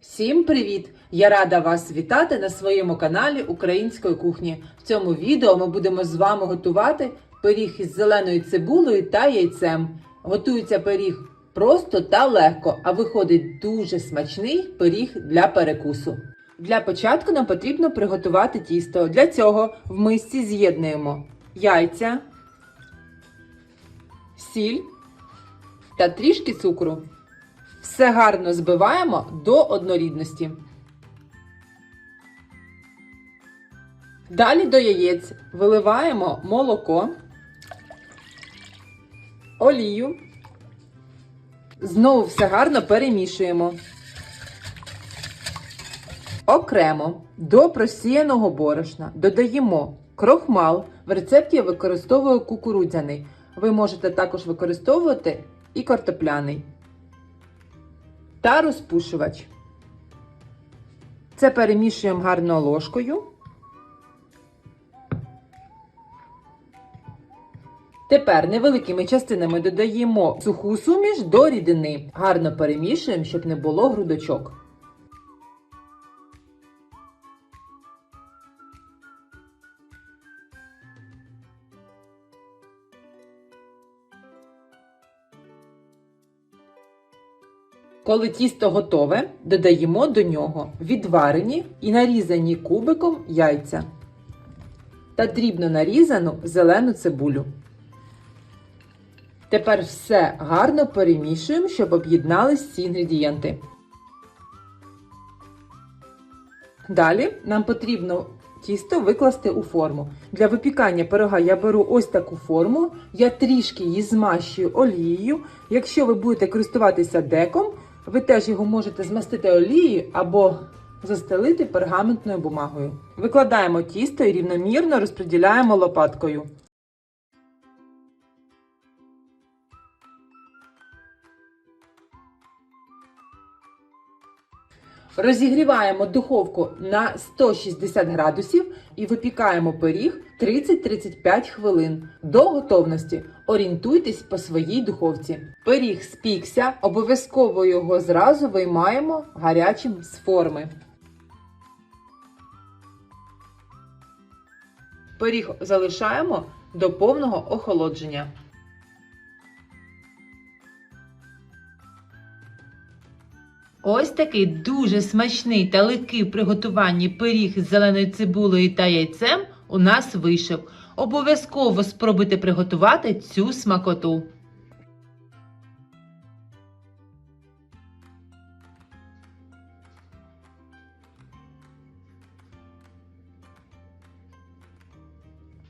Всім привіт! Я рада вас вітати на своєму каналі Української кухні. В цьому відео ми будемо з вами готувати пиріг із зеленою цибулею та яйцем. Готується пиріг просто та легко, а виходить дуже смачний пиріг для перекусу. Для початку нам потрібно приготувати тісто. Для цього в мисці з'єднуємо яйця, сіль та трішки цукру. Все гарно збиваємо до однорідності. Далі до яєць виливаємо молоко, олію. Знову все гарно перемішуємо. Окремо до просіяного борошна додаємо крохмал. В рецепті я використовую кукурудзяний. Ви можете також використовувати і картопляний та розпушувач. Це перемішуємо гарно ложкою. Тепер невеликими частинами додаємо суху суміш до рідини. Гарно перемішуємо, щоб не було грудочок. Коли тісто готове, додаємо до нього відварені і нарізані кубиком яйця та дрібно нарізану зелену цибулю. Тепер все гарно перемішуємо, щоб об'єднались ці інгредієнти. Далі нам потрібно тісто викласти у форму. Для випікання пирога я беру ось таку форму, я трішки її змащую олією. Якщо ви будете користуватися деком, ви теж його можете змастити олією або застелити пергаментною бумагою. Викладаємо тісто і рівномірно розподіляємо лопаткою. Розігріваємо духовку на 160 градусів і випікаємо пиріг 30-35 хвилин до готовності. Орієнтуйтесь по своїй духовці. Пиріг спікся, обов'язково його зразу виймаємо гарячим з форми. Пиріг залишаємо до повного охолодження. Ось такий дуже смачний та легкий в приготуванні пиріг з зеленою цибулею та яйцем у нас вийшов. Обов'язково спробуйте приготувати цю смакоту.